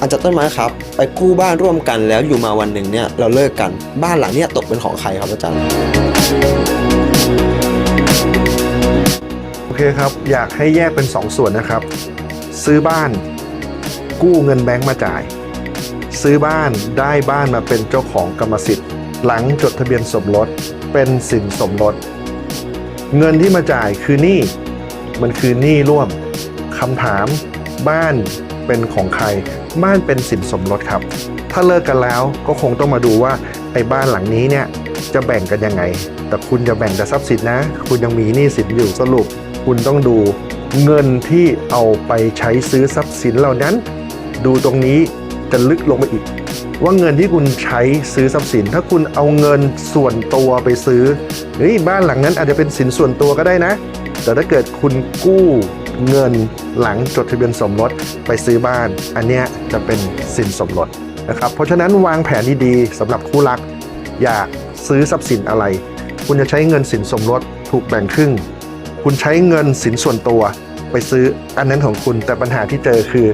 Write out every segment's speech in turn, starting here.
อาจารย์ต้นไม้ครับ ไปกู้บ้านร่วมกันแล้วอยู่มาวันหนึ่งเนี่ยเราเลิกกันบ้านหลังเนี้ตกเป็นของใครครับอาจารย์โอเคครับ อยากให้แยกเป็น 2 ส่วนนะครับ ซื้อบ้าน กู้เงินแบงก์มาจ่าย ซื้อบ้านได้บ้านมาเป็นเจ้าของกรรมสิทธิ์ หลังจดทะเบียนสมรสเป็นสินสมรสเงินที่มาจ่ายคือหนี้มันคือหนี้ร่วมคำถามบ้าน เป็นของใคร บ้านเป็นสินสมรสครับ ถ้าเลิกกันแล้วก็คงต้องมาดูว่าไอ้บ้านหลังนี้เนี่ยจะแบ่งกันยังไง แต่คุณจะแบ่งแต่ทรัพย์สินนะ คุณยังมีหนี้สินอยู่สรุป คุณต้องดูเงินที่เอาไปใช้ซื้อทรัพย์สินเหล่านั้น ดูตรงนี้จะลึกลงไปอีก ว่าเงินที่คุณใช้ซื้อทรัพย์สิน ถ้าคุณเอาเงินส่วนตัวไปซื้อเฮ้ยบ้านหลังนั้นอาจจะเป็นสินส่วนตัวก็ได้นะ แต่ถ้าเกิดคุณกู้ เงินหลังจดทะเบียนสมรสไปซื้อบ้าน อันเนี้ยจะเป็นสินสมรสนะครับเพราะฉะนั้นวางแผนดีๆสำหรับคู่รัก อยากซื้อทรัพย์สินอะไร คุณจะใช้เงินสินสมรสถูกแบ่งครึ่ง คุณใช้เงินสินส่วนตัวไปซื้ออันนั้นของคุณแต่ปัญหาที่เจอคือ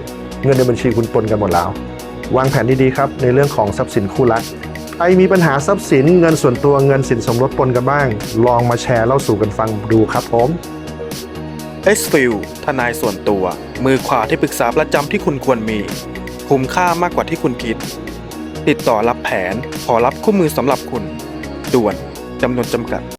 เงินในบัญชีคุณปนกันหมดแล้ว วางแผนดีๆครับในเรื่องของทรัพย์สินคู่รักใครมีปัญหาทรัพย์สินเงินส่วนตัวเงินสินสมรสปนกันบ้าง ลองมาแชร์เล่าสู่กันฟังดูครับผม s f i l ทนายส่วนตัว มือขวาที่ปรึกษาประจำที่คุณควรมี คุ้มค่ามากกว่าที่คุณคิด ติดต่อรับแผน ขอรับคู่มือสำหรับคุณ ด่วนจำนวนจำกัด